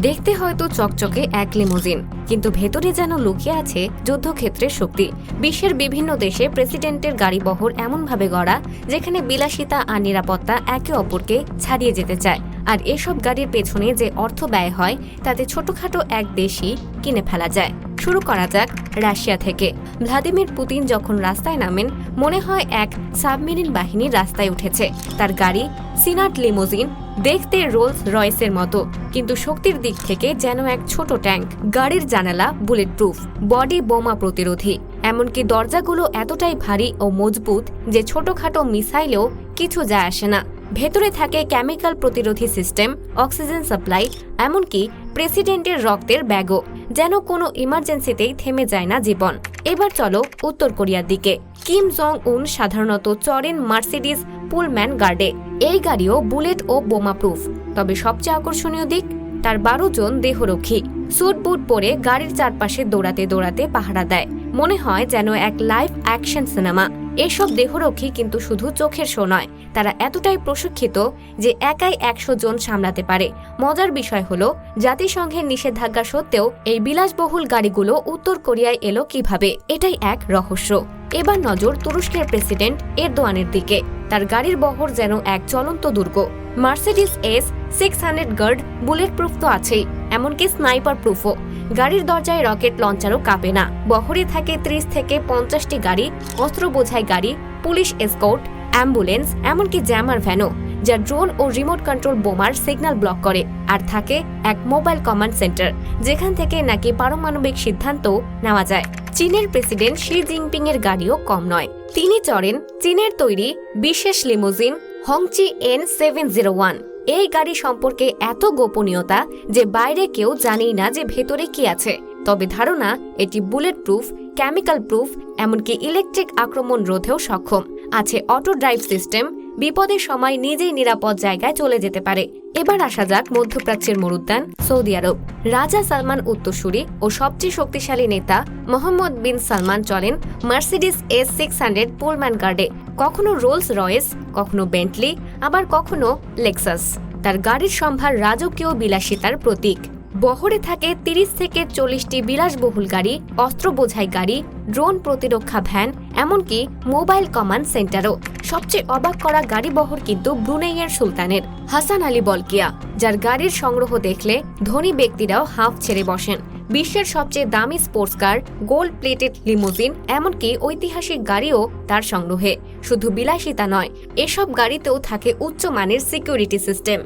দেখতে হয়তো চকচকে এক লিমোজিন, কিন্তু ভেতরে যেন লুকিয়ে আছে যুদ্ধক্ষেত্রের শক্তি। বিশ্বের বিভিন্ন দেশে প্রেসিডেন্টের গাড়ি গাড়িবহর এমনভাবে গড়া, যেখানে বিলাসিতা আর নিরাপত্তা একে অপরকে ছাড়িয়ে যেতে চায়। আর এসব গাড়ির পেছনে যে অর্থ ব্যয় হয়, তাতে ছোটখাটো এক দেশই কিনে ফেলা যায়। শুরু করা যাক রাশিয়া থেকে। ভ্লাদিমির পুতিন যখন রাস্তায় নামেন, মনে হয় এক সাবমেরিন বাহিনী রাস্তায় উঠেছে। তার গাড়ি, সিনাট লিমোজিন, দেখতে রোলস রয়েসের মতো, কিন্তু শক্তির দিক থেকে যেন এক ছোট ট্যাঙ্ক, গাড়ির জানালা বুলেট প্রুফ বডি বোমা প্রতিরোধী। এমনকি দরজাগুলো এতটাই ভারী ও মজবুত যে ছোটখাটো মিসাইলেও কিছু যায় আসে না। ভেতরে থাকে কেমিক্যাল প্রতিরোধী সিস্টেম অক্সিজেন সাপ্লাই এমনকি প্রেসিডেন্টের রক্তের ব্যাগও, যেন কোনো ইমার্জেন্সিতেই থেমে যায় না জীবন। এবার চলো উত্তর কোরিয়ার দিকে। কিম জং উন সাধারণত চরেন মার্সিডিজ পুলম্যান গার্ডে। এই গাড়িও বুলেট ও বোমা প্রুফ তবে সবচেয়ে আকর্ষণীয় দিক, তার বারো জন দেহরক্ষী। স্যুট বুট পরে গাড়ির চারপাশে দৌড়াতে দৌড়াতে পাহারা দেয়। মনে হয় যেন এক লাইভ অ্যাকশন সিনেমা। এসব দেহরক্ষী কিন্তু শুধু চোখের শো নয়, তারা এতটাই প্রশিক্ষিত যে একাই একশো জন সামলাতে পারে। মজার বিষয় হলো, জাতিসংঘের নিষেধাজ্ঞা সত্ত্বেও এই বিলাসবহুল গাড়িগুলো উত্তর কোরিয়ায় এলো কীভাবে? এটাই এক রহস্য। এবার নজর তুরস্কের প্রেসিডেন্ট এরদোয়ানের দিকে। তার গাড়ির বহর যেন এক চলন্ত দুর্গ। Mercedes S six hundred guard bulletproof তো আছেই, এমনকি স্নাইপার প্রুফও গাড়ির দরজায় রকেট লঞ্চারও কাঁপে না। বহরে থাকে ত্রিশ থেকে পঞ্চাশটি গাড়ি, অস্ত্র বোঝাই গাড়ি, পুলিশ এসকোর্ট অ্যাম্বুলেন্স এমনকি জ্যামার ভ্যানও যা ড্রোন ও রিমোট কন্ট্রোল বোমার সিগন্যাল ব্লক করে আর থাকে এক মোবাইল কমান্ড সেন্টার যেখান থেকে নাকি পারমাণবিক সিদ্ধান্ত নেওয়া যায়। চীনের প্রেসিডেন্ট শি জিনপিং এর গাড়িও কম নয়। তিনি চড়েন চীনের তৈরি বিশেষ limousine Hongqi N seven zero one. এই গাড়ি সম্পর্কে এত গোপনীয়তা যে বাইরে কেউ জানেই না যে ভেতরে কি আছে। তবে ধারণা, এটি বুলেট প্রুফ কেমিক্যাল প্রুফ, এমনকি ইলেকট্রিক আক্রমণ রোধেও সক্ষম। আছে অটো ড্রাইভ সিস্টেম বিপদের সময় নিজেই নিরাপদ জায়গায় চলে যেতে পারে। এবার আসা যাক মধ্যপ্রাচ্যের মরুদ্যান সৌদি আরব। রাজা সালমান উত্তরসূরি ও সবচেয়ে শক্তিশালী নেতা মোহাম্মদ বিন সালমান চলেন Mercedes S six hundred Pullman গার্ডে। কখনো রোলস রয়েস, কখনো বেন্টলি, আবার কখনো লেক্সাস। তার গাড়ির সম্ভার রাজকীয় বিলাসিতার প্রতীক। বহরে থাকে তিরিশ থেকে চল্লিশটি বিলাসবহুল গাড়ি অস্ত্র বোঝাই গাড়ি, ড্রোন প্রতিরক্ষা ভ্যান এমনকি মোবাইল কমান্ড সেন্টারও। সবচেয়ে অবাক করা গাড়ি বহর কিন্তু ব্রুনেইয়ের সুলতানের, হাসান আলী বলকিয়া, যার গাড়ির সংগ্রহ দেখলে ধনী ব্যক্তিরাও হাঁফ ছেড়ে বসেন। বিশ্বের সবচেয়ে দামি sports car, gold plated limousine, এমনকি ঐতিহাসিক গাড়িও তার সংগ্রহে। শুধু বিলাসিতা নয়, এসব গাড়িতেও থাকে উচ্চ মানের সিকিউরিটি সিস্টেম।